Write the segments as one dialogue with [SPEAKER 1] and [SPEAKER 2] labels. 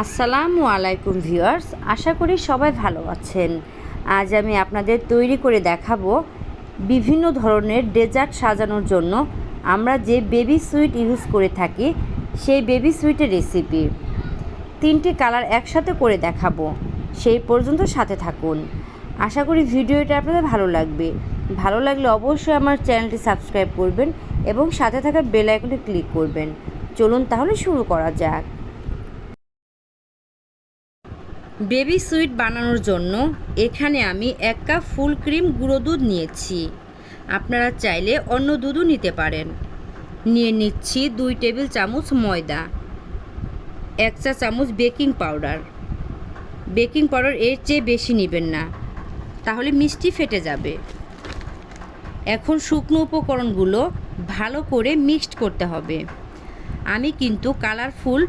[SPEAKER 1] আসসালামু আলাইকুম ভিউয়ার্স, আশা করি সবাই ভালো আছেন। আজ আমি আপনাদের তৈরি করে দেখাবো বিভিন্ন ধরনের ডেজার্ট সাজানোর জন্য আমরা যে বেবি সুইট ইউজ করে থাকি সেই বেবি সুইটের রেসিপি। তিনটি কালার একসাথে করে দেখাবো, সেই পর্যন্ত সাথে থাকুন। আশা করি ভিডিওটা আপনাদের ভালো লাগবে। ভালো লাগলে অবশ্যই আমার চ্যানেলটি সাবস্ক্রাইব করবেন এবং সাথে থাকা বেল আইকনে ক্লিক করবেন। চলুন তাহলে শুরু করা যাক। বেবি সুইট বানানোর জন্য এখানে আমি এক কাপ ফুল ক্রিম গুঁড়ো দুধ নিয়েছি। আপনারা চাইলে অন্য দুধও নিতে পারেন। নিয়ে নিচ্ছি দুই টেবিল চামচ ময়দা, এক চা চামচ বেকিং পাউডার। বেকিং পাউডার এর চেয়ে বেশি নেবেন না, তাহলে মিষ্টি ফেটে যাবে। এখন শুকনো উপকরণগুলো ভালো করে মিক্সড করতে হবে। আমি কিন্তু কালারফুল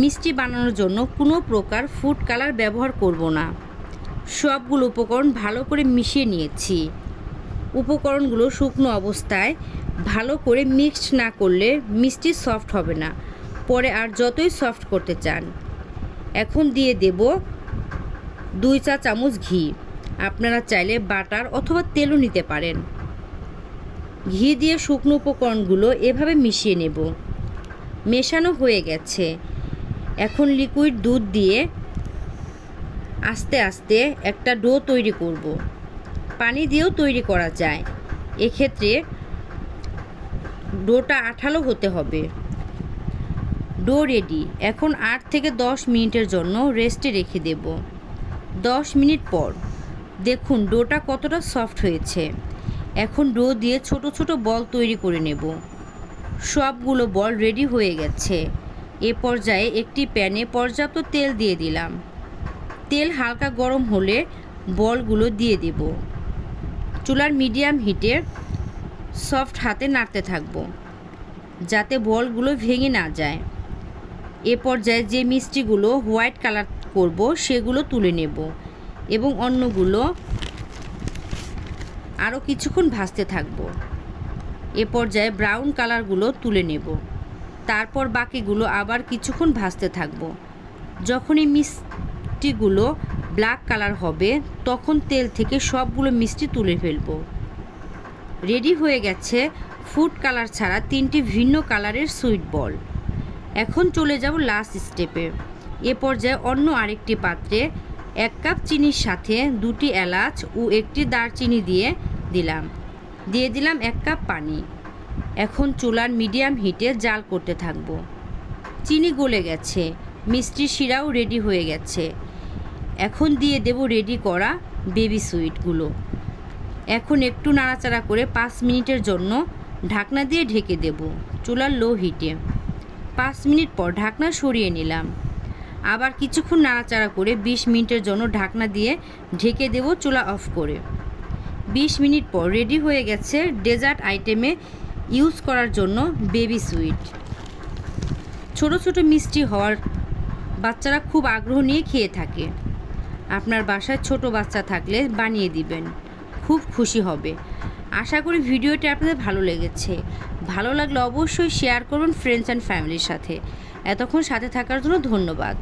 [SPEAKER 1] মিষ্টি বানানোর জন্য কোনো প্রকার ফুড কালার ব্যবহার করব না। সবগুলো উপকরণ ভালো করে মিশিয়ে নিয়েছি। উপকরণগুলো শুকনো অবস্থায় ভালো করে মিক্সড না করলে মিষ্টি সফট হবে না। পরে আর যতই সফট করতে চান। এখন দিয়ে দেব দুই চা চামচ ঘি। আপনারা চাইলে বাটার অথবা তেলও নিতে পারেন। ঘি দিয়ে শুকনো উপকরণগুলো এভাবে মিশিয়ে নেব। মেশানো হয়ে গেছে। এখন লিকুইড দুধ দিয়ে আস্তে আস্তে একটা ডো তৈরি করব। পানি দিয়েও তৈরি করা যায়। এক্ষেত্রে ডোটা আঠালো হতে হবে। ডো রেডি এখন আট থেকে দশ মিনিটের জন্য রেস্টে রেখে দেব। দশ মিনিট পর। দেখুন ডোটা কতটা সফট হয়েছে। এখন ডো দিয়ে ছোট ছোট বল তৈরি করে নেব। সবগুলো বল রেডি হয়ে গেছে। এ পর্যায়ে একটি প্যানে পর্যাপ্ত তেল দিয়ে দিলাম। তেল হালকা গরম হলে বলগুলো দিয়ে দেব। চুলার মিডিয়াম হিটে সফট হাতে নাড়তে থাকব, যাতে বলগুলো ভেঙে না যায়। এ পর্যায়ে যে মিষ্টিগুলো হোয়াইট কালার করব, সেগুলো তুলে নেব এবং অন্যগুলো আরও কিছুক্ষণ ভাজতে থাকব। এ পর্যায়ে ব্রাউন কালারগুলো তুলে নেব। তারপর বাকিগুলো আবার কিছুক্ষণ ভাজতে থাকব। যখনই মিষ্টিগুলো ব্ল্যাক কালার হবে, তখন তেল থেকে সবগুলো মিষ্টি তুলে ফেলব। রেডি হয়ে গেছে ফুড কালার ছাড়া তিনটি ভিন্ন কালারের সুইট বল এখন চলে যাব লাস্ট স্টেপে এ। পর্যায়ে অন্য আরেকটি পাত্রে এক কাপ চিনির সাথে দুটি এলাচ ও একটি দারচিনি দিয়ে দিলাম। দিয়ে দিলাম এক কাপ পানি। এখন চুলার মিডিয়াম হিটে জাল করতে থাকব। চিনি গলে গেছে। মিষ্টি শিরাও রেডি হয়ে গেছে। এখন দিয়ে দেব রেডি করা বেবি সুইটগুলো এখন একটু নাড়াচাড়া করে পাঁচ মিনিটের জন্য ঢাকনা দিয়ে ঢেকে দেব চুলার লো হিটে। পাঁচ মিনিট পর ঢাকনা সরিয়ে নিলাম। আবার কিছুক্ষণ নাড়াচাড়া করে বিশ মিনিটের জন্য ঢাকনা দিয়ে ঢেকে দেব চুলা অফ করে। বিশ মিনিট পর রেডি হয়ে গেছে ডেজার্ট আইটেমে ইউজ করার জন্য বেবি সুইট। ছোট ছোট মিষ্টি হওয়ার বাচ্চারা খুব আগ্রহ নিয়ে খেয়ে থাকে। আপনার বাসায় ছোট বাচ্চা থাকলে বানিয়ে দিবেন। খুব খুশি হবে। আশা করি ভিডিওটি আপনাদের ভালো লেগেছে। ভালো লাগলে অবশ্যই শেয়ার করুন ফ্রেন্ডস অ্যান্ড ফ্যামিলির সাথে। এতক্ষণ সাথে থাকার জন্য ধন্যবাদ।